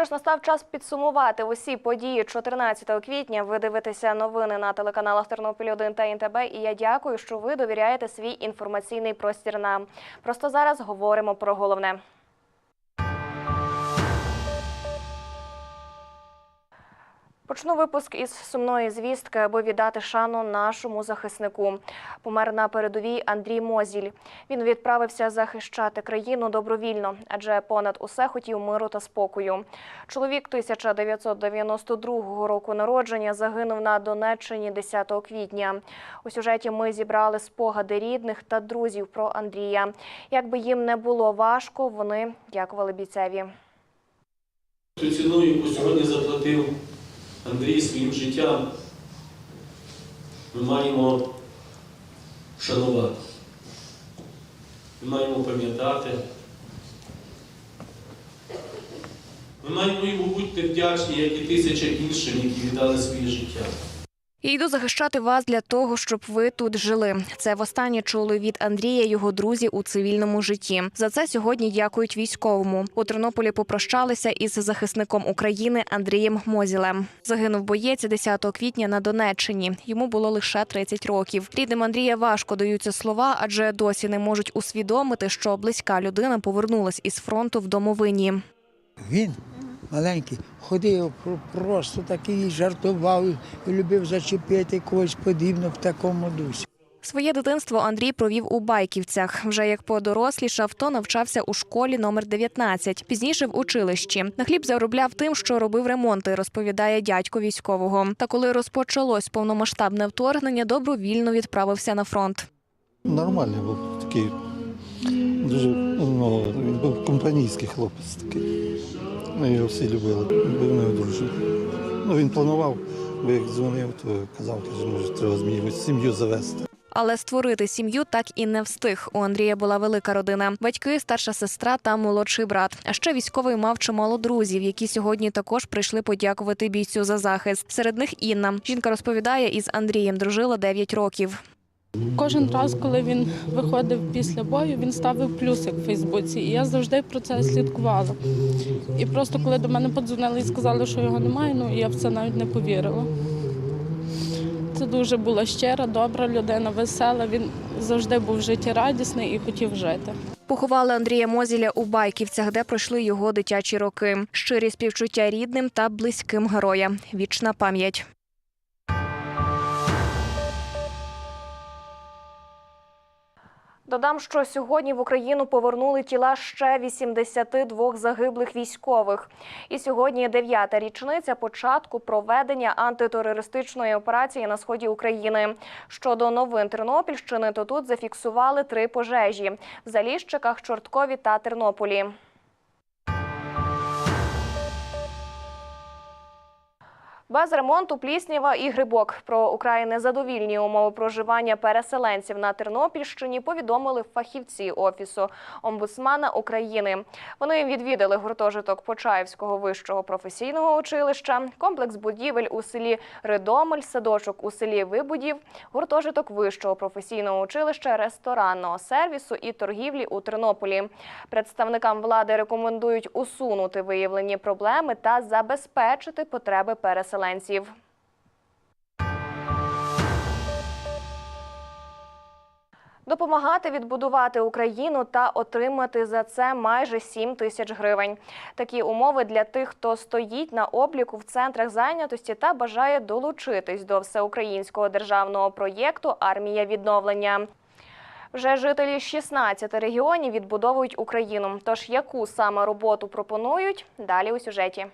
Що ж, настав час підсумувати усі події 14 квітня. Ви дивитеся новини на телеканалах Тернопіль 1 та НТБ. І я дякую, що ви довіряєте свій інформаційний простір нам. Просто зараз говоримо про головне. Почну випуск із сумної звістки, аби віддати шану нашому захиснику. Помер на передовій Андрій Мозіль. Він відправився захищати країну добровільно, адже понад усе хотів миру та спокою. Чоловік 1992 року народження загинув на Донеччині 10 квітня. У сюжеті ми зібрали спогади рідних та друзів про Андрія. Якби їм не було важко, вони дякували бійцеві. Ціну, яку сьогодні заплатив Андрій своїм життям, ми маємо шанувати. Ми маємо пам'ятати. Ми маємо йому бути вдячні, як і тисяча іншим, які віддали своє життя. Я йду захищати вас для того, щоб ви тут жили. Це востаннє чули від Андрія його друзі у цивільному житті. За це сьогодні дякують військовому. У Тернополі попрощалися із захисником України Андрієм Мозілем. Загинув боєць 10 квітня на Донеччині. Йому було лише 30 років. Рідним Андрія важко даються слова, адже досі не можуть усвідомити, що близька людина повернулась із фронту в домовині. Він маленький, ходив просто такий, жартував і любив зачепити когось подібно в такому дусі. Своє дитинство Андрій провів у Байківцях. Вже як подорослішав, то навчався у школі номер 19, пізніше в училищі. На хліб заробляв тим, що робив ремонти, розповідає дядько військового. Та коли розпочалось повномасштабне вторгнення, добровільно відправився на фронт. Нормальний був такий. Дуже ну, він був компанійський хлопець такий. Ми його всі любили, був неодружений. Ну, він планував, бо як дзвонив, то казав, каже, може, треба змінювати сім'ю завести. Але створити сім'ю так і не встиг. У Андрія була велика родина: батьки, старша сестра та молодший брат. А ще військовий мав чимало друзів, які сьогодні також прийшли подякувати бійцю за захист. Серед них Інна. Жінка розповідає, із Андрієм дружила 9 років. Кожен раз, коли він виходив після бою, він ставив плюсик в Фейсбуці, і я завжди про це слідкувала. І просто коли до мене подзвонили і сказали, що його немає, ну я в це навіть не повірила. Це дуже була щира, добра людина, весела. Він завжди був життєрадісний і хотів жити. Поховали Андрія Мозіля у Байківцях, де пройшли його дитячі роки. Щирі співчуття рідним та близьким героя. Вічна пам'ять. Додам, що сьогодні в Україну повернули тіла ще 82 загиблих військових. І сьогодні дев'ята річниця початку проведення антитерористичної операції на сході України. Щодо новин Тернопільщини, то тут зафіксували три пожежі в Заліщиках, Чорткові та Тернополі. Без ремонту пліснява і грибок про украй незадовільні умови проживання переселенців на Тернопільщині повідомили фахівці офісу омбудсмана України. Вони відвідали гуртожиток Почаївського вищого професійного училища, комплекс будівель у селі Ридомель, садочок у селі Вибудів, гуртожиток вищого професійного училища, ресторанного сервісу і торгівлі у Тернополі. Представникам влади рекомендують усунути виявлені проблеми та забезпечити потреби переселенців. Допомагати відбудувати Україну та отримати за це майже 7 тисяч гривень. Такі умови для тих, хто стоїть на обліку в центрах зайнятості та бажає долучитись до всеукраїнського державного проєкту Армія відновлення. Вже жителі 16 регіонів відбудовують Україну. Тож яку саме роботу пропонують? Далі у сюжеті.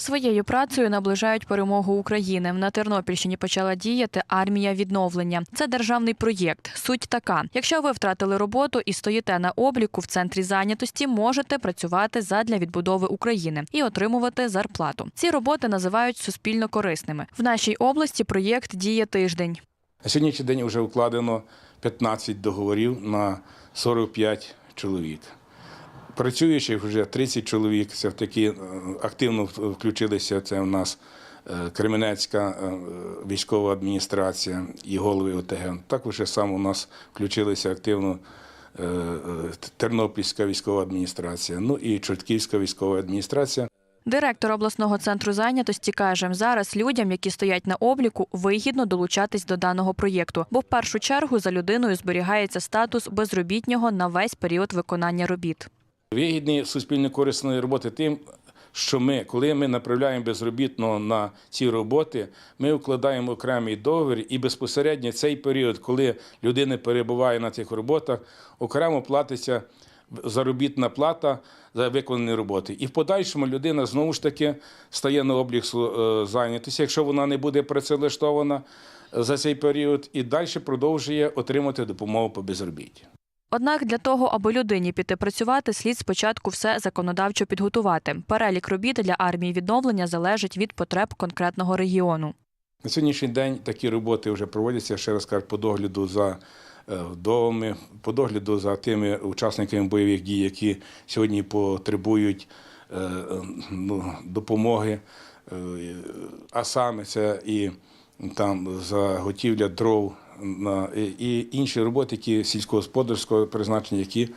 Своєю працею наближають перемогу України. На Тернопільщині почала діяти армія відновлення. Це державний проєкт. Суть така: якщо ви втратили роботу і стоїте на обліку в центрі зайнятості, можете працювати задля відбудови України і отримувати зарплату. Ці роботи називають суспільно корисними. В нашій області проєкт діє тиждень. На сьогоднішній день вже укладено 15 договорів на 45 чоловік. Працюючих вже 30 чоловік. Це такі е, активно включилися. Це у нас е, Кременецька е, військова адміністрація і голови ОТГ. Також сам у нас включилися активно Тернопільська військова адміністрація, ну і Чортківська військова адміністрація. Директор обласного центру зайнятості каже, зараз людям, які стоять на обліку, вигідно долучатись до даного проєкту, бо в першу чергу за людиною зберігається статус безробітнього на весь період виконання робіт. Вигідні суспільно корисної роботи тим, що ми, коли ми направляємо безробітного на ці роботи, ми укладаємо окремий договір, і безпосередньо цей період, коли людина перебуває на цих роботах, окремо платиться заробітна плата за виконані роботи. І в подальшому людина знову ж таки стає на облік е, зайнятості, якщо вона не буде працевлаштована за цей період, і далі продовжує отримати допомогу по безробітті. Однак для того, аби людині піти працювати, слід спочатку все законодавчо підготувати. Перелік робіт для армії відновлення залежить від потреб конкретного регіону. На сьогоднішній день такі роботи вже проводяться, ще раз кажу, по догляду за е, вдовами, по догляду за тими учасниками бойових дій, які сьогодні потребують е, е, ну, допомоги. Е, А саме це і там заготівля дров і- інші роботи, які сільськогосподарського призначення, які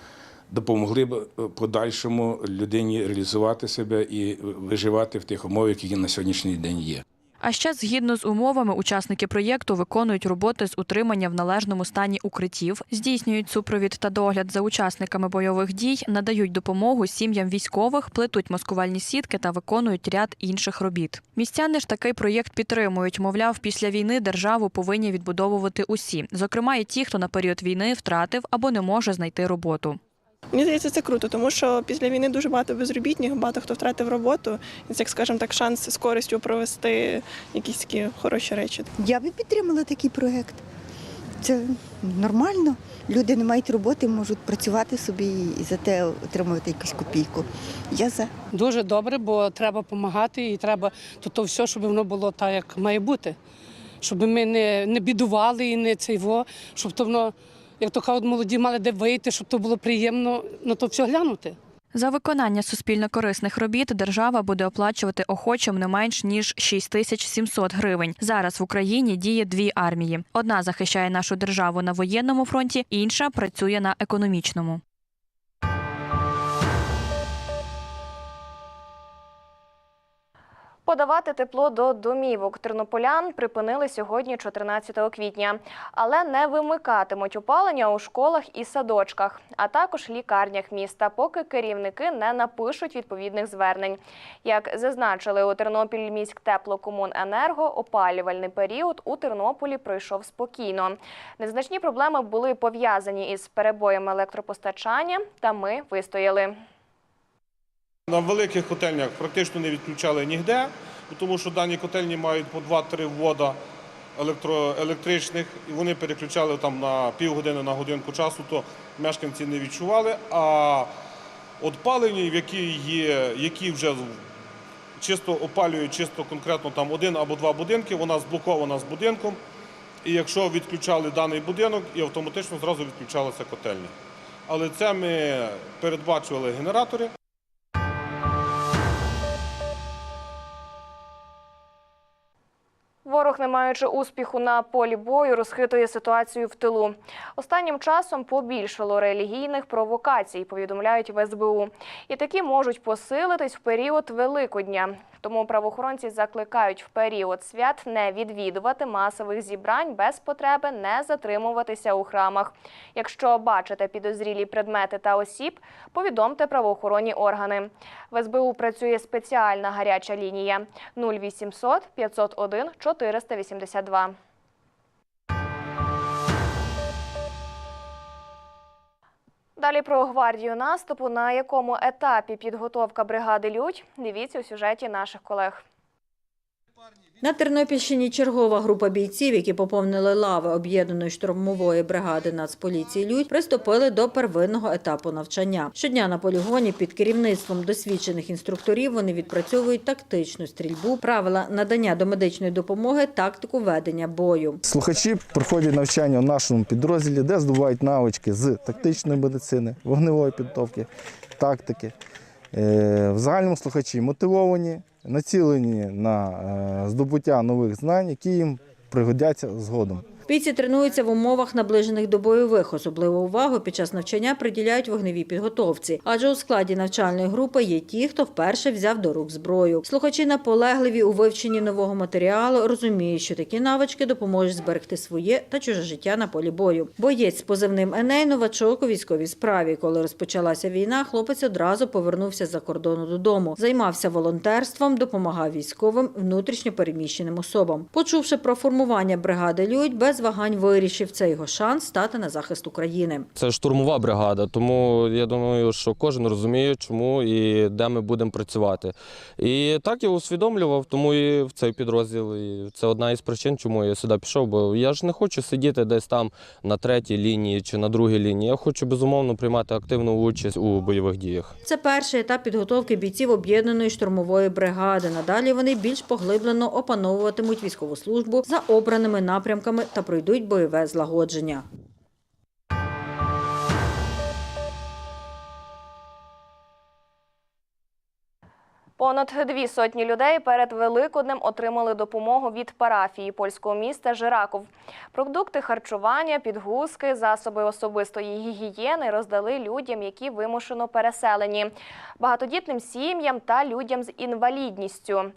допомогли б е, подальшому людині реалізувати себе і виживати в тих умовах, які на сьогоднішній день є. А ще згідно з умовами, учасники проєкту виконують роботи з утримання в належному стані укриттів, здійснюють супровід та догляд за учасниками бойових дій, надають допомогу сім'ям військових, плетуть маскувальні сітки та виконують ряд інших робіт. Містяни ж такий проєкт підтримують. Мовляв, після війни державу повинні відбудовувати усі, зокрема і ті, хто на період війни втратив або не може знайти роботу. Мені здається, це круто, тому що після війни дуже багато безробітних, багато хто втратив роботу. Це, як скажімо так, шанс з користю провести якісь такі хороші речі. Я би підтримала такий проєкт. Це нормально. Люди не мають роботи, можуть працювати собі і за те отримувати якусь копійку. Я за. Дуже добре, бо треба допомагати і треба то, то все, щоб воно було так, як має бути. Щоб ми не, не бідували і не цейво, щоб то воно, як то кажуть, молоді мали де вийти, щоб то було приємно на то все глянути. За виконання суспільно-корисних робіт держава буде оплачувати охочим не менш ніж 6700 гривень. Зараз в Україні діє дві армії: одна захищає нашу державу на воєнному фронті, інша працює на економічному. Подавати тепло до домівок тернополян припинили сьогодні, 14 квітня, але не вимикатимуть опалення у школах і садочках, а також лікарнях міста, поки керівники не напишуть відповідних звернень. Як зазначили у Тернопіль міськтеплокомуненерго, опалювальний період у Тернополі пройшов спокійно. Незначні проблеми були пов'язані із перебоями електропостачання, та ми вистояли. На великих котельнях практично не відключали ніде, тому що дані котельні мають по 2-3 ввода електричних, і вони переключали там на півгодини, на годинку часу, то мешканці не відчували. А от які є, які вже чисто опалюють чисто конкретно там один або два будинки, вона зблокована з будинком. І якщо відключали даний будинок, і автоматично зразу відключалася котельня. Але це ми передбачували генератори. Ворог, не маючи успіху на полі бою, розхитує ситуацію в тилу. Останнім часом побільшало релігійних провокацій, повідомляють в СБУ. І такі можуть посилитись в період Великодня. Тому правоохоронці закликають в період свят не відвідувати масових зібрань без потреби, не затримуватися у храмах. Якщо бачите підозрілі предмети та осіб, повідомте правоохоронні органи. В СБУ працює спеціальна гаряча лінія 0800 501 482. Далі про гвардію наступу, на якому етапі підготовка бригади Людь, дивіться у сюжеті наших колег. На Тернопільщині чергова група бійців, які поповнили лави об'єднаної штурмової бригади Нацполіції Людь, приступили до первинного етапу навчання. Щодня на полігоні під керівництвом досвідчених інструкторів вони відпрацьовують тактичну стрільбу, правила надання домедичної допомоги, тактику ведення бою. Слухачі проходять навчання у нашому підрозділі, де здобувають навички з тактичної медицини, вогневої підготовки, тактики. Е, В загальному слухачі мотивовані, націлені на е, здобуття нових знань, які їм пригодяться згодом. Бійці тренуються в умовах наближених до бойових. Особливу увагу під час навчання приділяють вогневій підготовці, адже у складі навчальної групи є ті, хто вперше взяв до рук зброю. Слухачі наполегливі у вивченні нового матеріалу, розуміють, що такі навички допоможуть зберегти своє та чуже життя на полі бою. Боєць з позивним Еней новачок у військовій справі. Коли розпочалася війна, хлопець одразу повернувся з-за кордону додому. Займався волонтерством, допомагав військовим внутрішньо переміщеним особам. Почувши про формування бригади Людь, без вагань вирішив це його шанс стати на захист України. Це штурмова бригада, тому я думаю, що кожен розуміє, чому і де ми будемо працювати. І так я усвідомлював, тому і в цей підрозділ. І це одна із причин, чому я сюди пішов. Бо я ж не хочу сидіти десь там на третій лінії чи на другій лінії. Я хочу безумовно приймати активну участь у бойових діях. Це перший етап підготовки бійців об'єднаної штурмової бригади. Надалі вони більш поглиблено опановуватимуть військову службу за обраними напрямками та пройдуть бойове злагодження. Понад дві сотні людей перед Великоднем отримали допомогу від парафії польського міста Жираков. Продукти харчування, підгузки, засоби особистої гігієни роздали людям, які вимушено переселені, багатодітним сім'ям та людям з інвалідністю.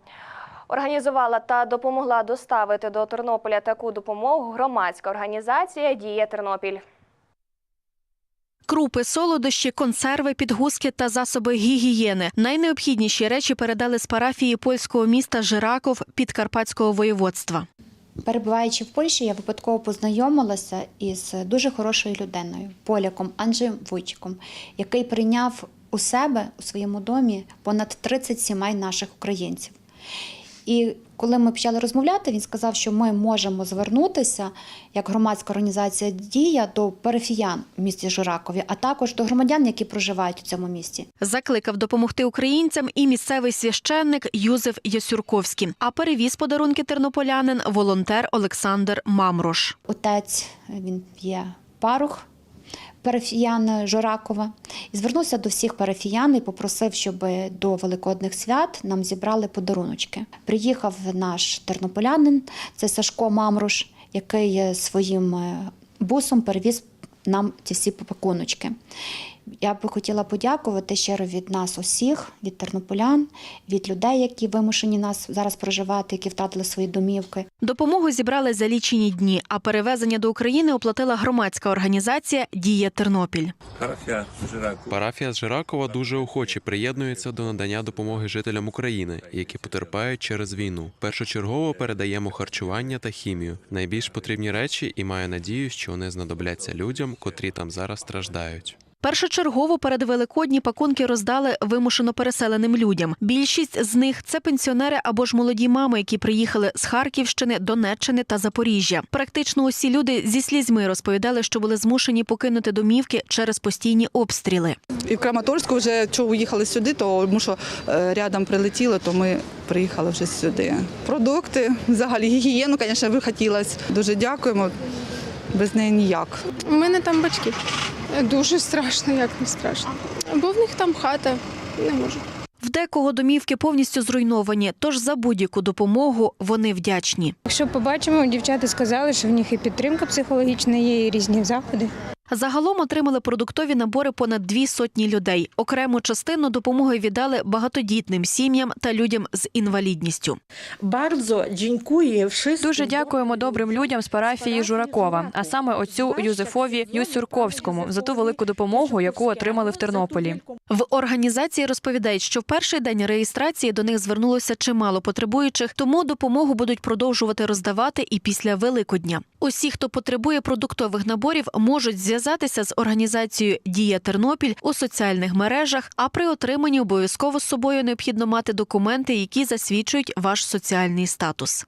Організувала та допомогла доставити до Тернополя таку допомогу громадська організація Дія Тернопіль. Крупи, солодощі, консерви, підгузки та засоби гігієни. Найнеобхідніші речі передали з парафії польського міста Жираков Підкарпатського воєводства. Перебуваючи в Польщі, я випадково познайомилася із дуже хорошою людиною, поляком Анджеєм Вуйчиком, який прийняв у себе у своєму домі понад 30 сімей наших українців. І коли ми почали розмовляти, він сказав, що ми можемо звернутися як громадська організація Дія до парафіян в місті Журакові, а також до громадян, які проживають у цьому місті. Закликав допомогти українцям і місцевий священник Юзеф Ясюрковський. А перевіз подарунки тернополянин волонтер Олександр Мамрош. Отець він є парух парафіян Жоракова і звернувся до всіх парафіян і попросив, щоб до великодних свят нам зібрали подаруночки. Приїхав наш тернополянин, це Сашко Мамруш, який е, своїм е, бусом перевіз нам ці всі пакуночки. Я би хотіла подякувати щиро від нас усіх, від тернополян, від людей, які вимушені нас зараз проживати, які втратили свої домівки. Допомогу зібрали за лічені дні, а перевезення до України оплатила громадська організація Дія Тернопіль. Парафія з Жиракова дуже охоче приєднується до надання допомоги жителям України, які потерпають через війну. Першочергово передаємо харчування та хімію, найбільш потрібні речі, і маю надію, що вони знадобляться людям, котрі там зараз страждають. Першочергово перед Великодні пакунки роздали вимушено переселеним людям. Більшість з них це пенсіонери або ж молоді мами, які приїхали з Харківщини, Донеччини та Запоріжжя. Практично усі люди зі слізьми розповідали, що були змушені покинути домівки через постійні обстріли. І в Краматорську вже чого їхали сюди, тому що е, рядом прилетіло, то ми приїхали вже сюди. Продукти, взагалі гігієну, звісно, би хотілося. Дуже дякуємо. Без неї ніяк. У мене там батьки. Дуже страшно, як не страшно. Бо в них там хата, не можу. В декого домівки повністю зруйновані, тож за будь-яку допомогу вони вдячні. Якщо побачимо, дівчата сказали, що в них і підтримка психологічна є, і різні заходи. Загалом отримали продуктові набори понад дві сотні людей. Окрему частину допомоги віддали багатодітним сім'ям та людям з інвалідністю. Дуже дякуємо добрим людям з парафії Журакова, а саме отцю Юзефові Юсюрковському за ту велику допомогу, яку отримали в Тернополі. В організації розповідають, що в перший день реєстрації до них звернулося чимало потребуючих, тому допомогу будуть продовжувати роздавати і після Великодня. Усі, хто потребує продуктових наборів, можуть зв'язатися з організацією Дія Тернопіль у соціальних мережах. А при отриманні обов'язково з собою необхідно мати документи, які засвідчують ваш соціальний статус.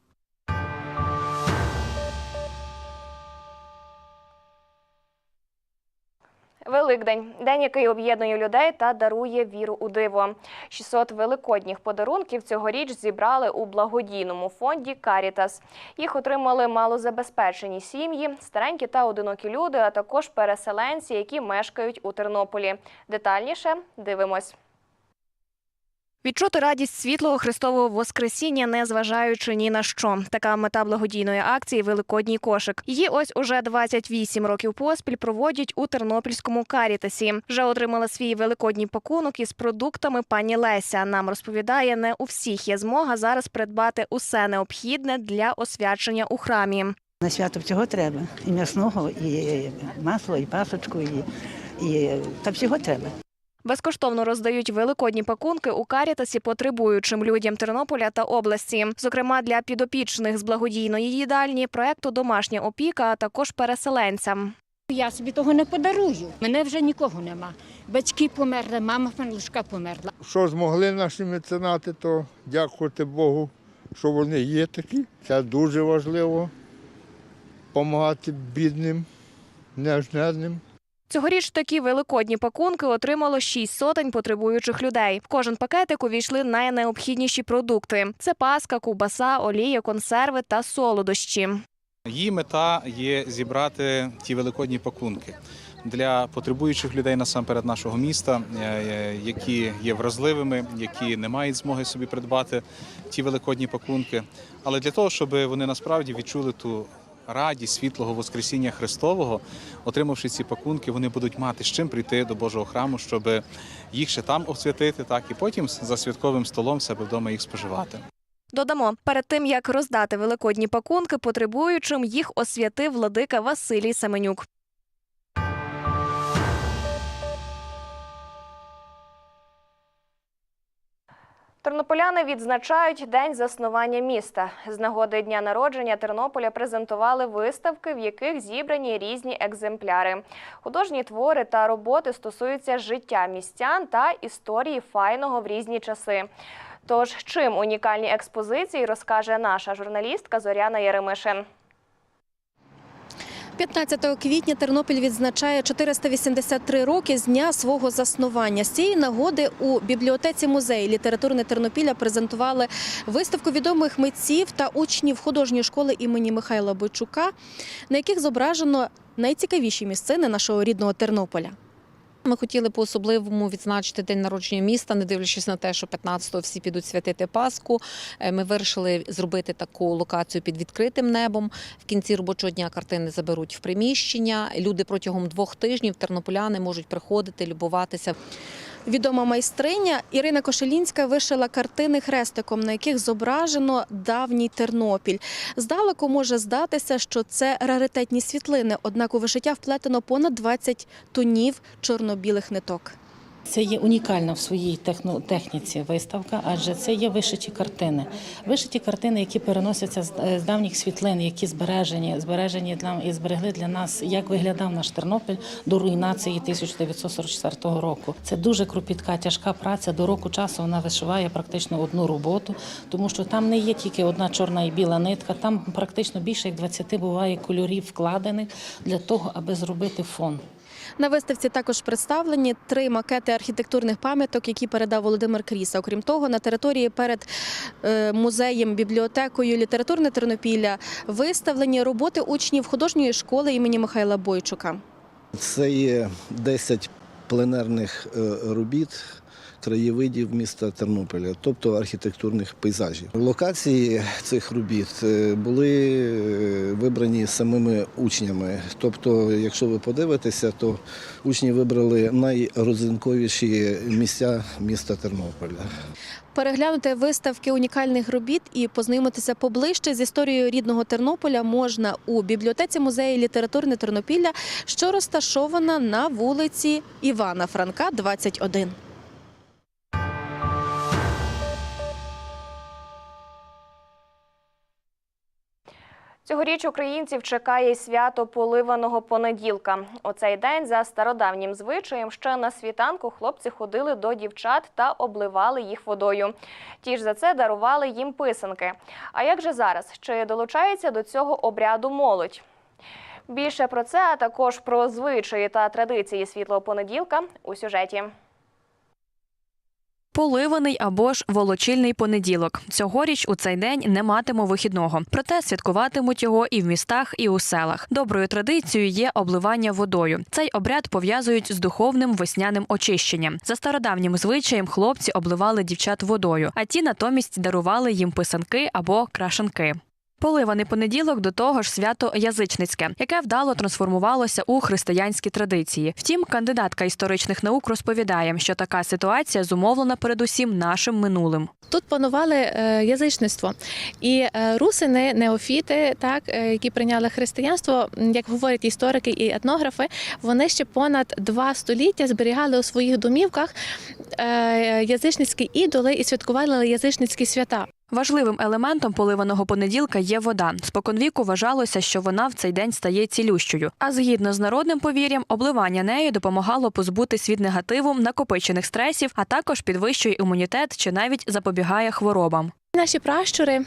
Великдень день, який об'єднує людей та дарує віру у диво. 600 великодніх подарунків цьогоріч зібрали у благодійному фонді Карітас. Їх отримали малозабезпечені сім'ї, старенькі та одинокі люди, а також переселенці, які мешкають у Тернополі. Детальніше дивимось. Відчути радість світлого Христового Воскресіння, не зважаючи ні на що. Така мета благодійної акції Великодній кошик. Її ось уже 28 років поспіль проводять у Тернопільському карітасі. Вже отримала свій великодній пакунок із продуктами пані Леся. Нам розповідає, не у всіх є змога зараз придбати усе необхідне для освячення у храмі. На свято всього треба. І м'ясного, і масло, і пасочку, і, і та всього треба. Безкоштовно роздають великодні пакунки у карітасі потребуючим людям Тернополя та області, зокрема для підопічних з благодійної їдальні, проекту Домашня опіка, а також переселенцям. Я собі того не подарую. Мене вже нікого нема. Батьки померли, мама Фанлушка померла. Що змогли наші меценати, то дякувати Богу, що вони є такі. Це дуже важливо допомагати бідним, нежнедним. Цьогоріч такі великодні пакунки отримало шість сотень потребуючих людей. В кожен пакетик увійшли найнеобхідніші продукти: це паска, ковбаса, олія, консерви та солодощі. Її мета є зібрати ті великодні пакунки для потребуючих людей насамперед нашого міста, е, які є вразливими, які не мають змоги собі придбати ті великодні пакунки. Але для того, щоб вони насправді відчули ту радість світлого Воскресіння Христового, отримавши ці пакунки, вони будуть мати з чим прийти до Божого храму, щоб їх ще там освятити, так і потім за святковим столом себе вдома їх споживати. Додамо, перед тим як роздати великодні пакунки потребуючим, їх освятив владика Василій Семенюк. Тернополяни відзначають день заснування міста. З нагоди дня народження Тернополя презентували виставки, в яких зібрані різні екземпляри. Художні твори та роботи стосуються життя містян та історії файного в різні часи. Тож, чим унікальні експозиції розкаже наша журналістка Зоряна Яремишин. 15 квітня Тернопіль відзначає 483 роки з дня свого заснування. З цієї нагоди у бібліотеці музею літературне Тернопіля презентували виставку відомих митців та учнів художньої школи імені Михайла Бойчука, на яких зображено найцікавіші місцини нашого рідного Тернополя. Ми хотіли по особливому відзначити день народження міста, не дивлячись на те, що 15-го всі підуть святити Пасху. Е, Ми вирішили зробити таку локацію під відкритим небом. В кінці робочого дня картини заберуть в приміщення. Люди протягом двох тижнів тернополяни можуть приходити, любуватися. Відома майстриня Ірина Кошелінська вишила картини хрестиком, на яких зображено давній Тернопіль. Здалеку може здатися, що це раритетні світлини, однак у вишиття вплетено понад 20 тонів чорно-білих ниток. Це є унікальна в своїй техніці виставка, адже це є вишиті картини. Вишиті картини, які переносяться е, з давніх світлин, які збережені, збережені для і зберегли для нас, як виглядав наш Тернопіль до руйнації 1944 року. Це дуже кропітка, тяжка праця. До року часу вона вишиває практично одну роботу, тому що там не є тільки одна чорна і біла нитка, там практично більше як 20 буває кольорів вкладених для того, аби зробити фон. На виставці також представлені три макети архітектурних пам'яток, які передав Володимир Кріса. Окрім того, на території перед е, музеєм, бібліотекою літературне Тернопілля виставлені роботи учнів художньої школи імені Михайла Бойчука. Це є 10 пленерних е, робіт краєвидів міста Тернополя, тобто архітектурних пейзажів. Локації цих робіт е, були е, вибрані самими учнями. Тобто, якщо ви подивитеся, то учні вибрали найрозинковіші місця міста Тернополя. Переглянути виставки унікальних робіт і познайомитися поближче з історією рідного Тернополя можна у бібліотеці музею літературне Тернопілля, що розташована на вулиці Івана Франка, 21. Цьогоріч українців чекає свято поливаного понеділка. У цей день за стародавнім звичаєм ще на світанку хлопці ходили до дівчат та обливали їх водою. Ті ж за це дарували їм писанки. А як же зараз? Чи долучається до цього обряду молодь? Більше про це, а також про звичаї та традиції світлого понеділка у сюжеті. Поливаний або ж волочильний понеділок. Цьогоріч у цей день не матиме вихідного. Проте святкуватимуть його і в містах, і у селах. Доброю традицією є обливання водою. Цей обряд пов'язують з духовним весняним очищенням. За стародавнім звичаєм хлопці обливали дівчат водою, а ті натомість дарували їм писанки або крашанки. Поливаний понеділок до того ж свято язичницьке, яке вдало трансформувалося у християнські традиції. Втім, кандидатка історичних наук розповідає, що така ситуація зумовлена передусім нашим минулим. Тут панували е, язичництво, і е, русини, неофіти, так е, які прийняли християнство, як говорять історики і етнографи, вони ще понад два століття зберігали у своїх домівках язичницькі ідоли і святкували язичницькі свята. Важливим елементом поливаного понеділка є вода. Споконвіку вважалося, що вона в цей день стає цілющою. А згідно з народним повір'ям, обливання нею допомагало позбутись від негативу, накопичених стресів, а також підвищує імунітет чи навіть запобігає хворобам. Наші пращури.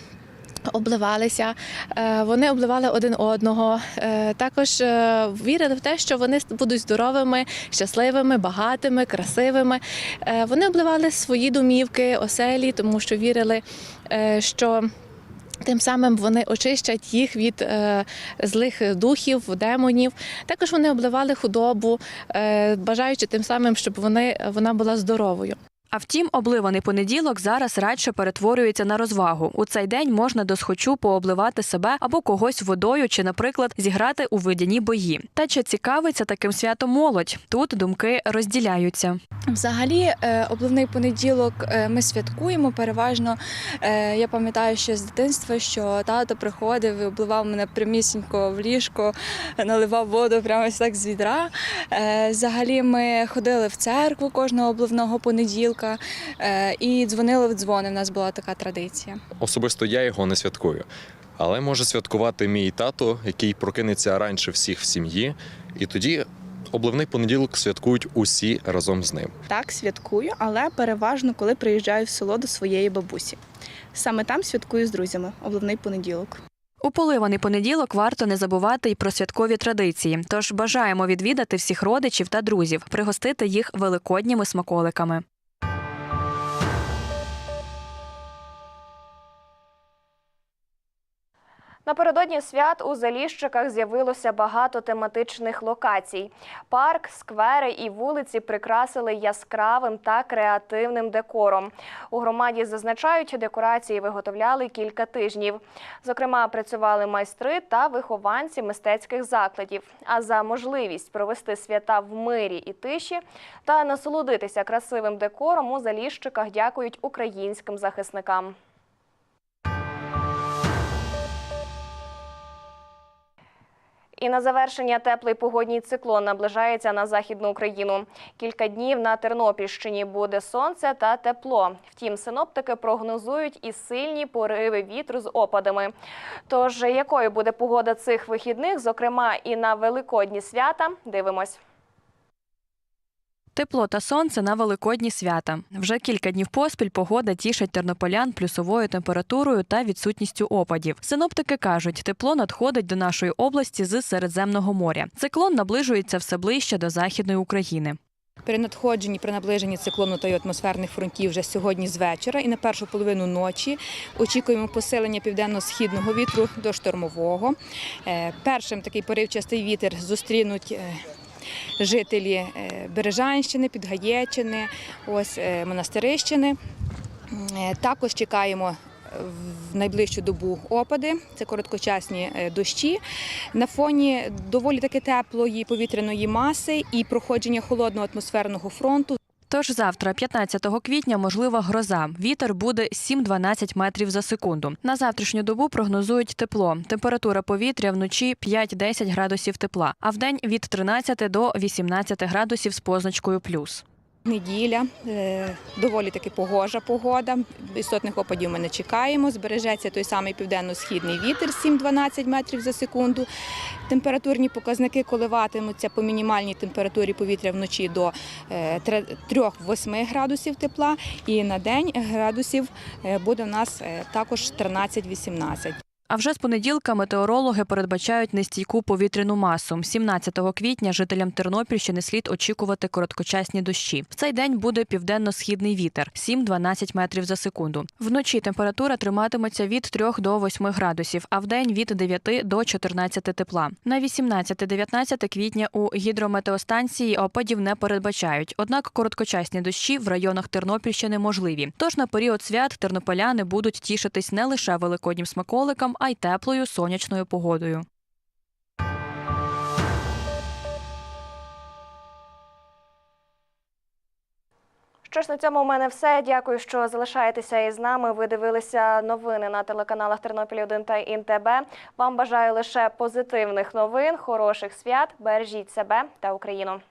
Обливалися, е, вони обливали один одного. е, Також е, вірили в те, що вони будуть здоровими, щасливими, багатими, красивими. Вони обливали свої домівки, оселі, тому що вірили, що тим самим вони очищать їх від злих духів, демонів. Також вони обливали худобу, бажаючи тим самим, щоб вони, вона була здоровою. А втім, обливаний понеділок зараз радше перетворюється на розвагу. У цей день можна досхочу пообливати себе або когось водою, чи, наприклад, зіграти у видяні бої. Та чи цікавиться таким святом молодь? Тут думки розділяються. Взагалі, е, обливний понеділок е, ми святкуємо переважно. Е, Я пам'ятаю ще з дитинства, що тато приходив і обливав мене прямісінько в ліжко, наливав воду прямо ось так з відра. Взагалі, ми ходили в церкву кожного обливного понеділка е, і дзвонили в дзвони. У нас була така традиція. Особисто я його не святкую. Але може святкувати мій тато, який прокинеться раніше всіх в сім'ї, і тоді обливний понеділок святкують усі разом з ним. Так, святкую, але переважно, коли приїжджаю в село до своєї бабусі. Саме там святкую з друзями обливний понеділок. У поливаний понеділок варто не забувати й про святкові традиції. Тож бажаємо відвідати всіх родичів та друзів, пригостити їх великодніми смаколиками. Напередодні свят у Заліщиках з'явилося багато тематичних локацій. Парк, сквери і вулиці прикрасили яскравим та креативним декором. У громаді зазначають, декорації виготовляли кілька тижнів. Зокрема, працювали майстри та вихованці мистецьких закладів. А за можливість провести свята в мирі і тиші та насолодитися красивим декором у Заліщиках дякують українським захисникам. І на завершення теплий погодній циклон наближається на західну Україну. Кілька днів на Тернопільщині буде сонце та тепло. Втім, синоптики прогнозують і сильні пориви вітру з опадами. Тож, якою буде погода цих вихідних, зокрема і на великодні свята, дивимось. Тепло та сонце на великодні свята. Вже кілька днів поспіль погода тішить тернополян плюсовою температурою та відсутністю опадів. Синоптики кажуть, тепло надходить до нашої області з Середземного моря. Циклон наближується все ближче до західної України. При надходженні, при наближенні циклону та й атмосферних фронтів вже сьогодні з вечора і на першу половину ночі очікуємо посилення південно-східного вітру до штормового. Е, Першим такий поривчастий вітер зустрінуть е, жителі е, Бережанщини, Підгаєччини, ось е, Монастирищини. Е, Також чекаємо в найближчу добу опади, це короткочасні дощі. На фоні доволі таки теплої повітряної маси і проходження холодного атмосферного фронту. Тож завтра, 15 квітня, можлива гроза. Вітер буде 7-12 метрів за секунду. На завтрашню добу прогнозують тепло. Температура повітря вночі 5-10 градусів тепла, а в день від 13 до 18 градусів з позначкою плюс. Неділя, е, доволі таки погожа погода. Істотних опадів ми не чекаємо. Збережеться той самий південно-східний вітер 7-12 метрів за секунду. Температурні показники коливатимуться по мінімальній температурі повітря вночі до е, 3-8 градусів тепла. І на день градусів е, буде у нас е, також 13-18. А вже з понеділка метеорологи передбачають нестійку повітряну масу. 17 квітня жителям Тернопільщини слід очікувати короткочасні дощі. В цей день буде південно-східний вітер 7-12 метрів за секунду. Вночі температура триматиметься від 3 до 8 градусів, а вдень від 9 до 14 тепла. На 18-19 квітня у гідрометеостанції опадів не передбачають. Однак короткочасні дощі в районах Тернопільщини можливі. Тож на період свят тернополяни будуть тішитись не лише великоднім смаколикам, а й теплою сонячною погодою. Що ж на цьому у мене все. Дякую, що залишаєтеся із нами. Ви дивилися новини на телеканалах Тернопіль 1 та ІНТБ. Вам бажаю лише позитивних новин, хороших свят. Бережіть себе та Україну.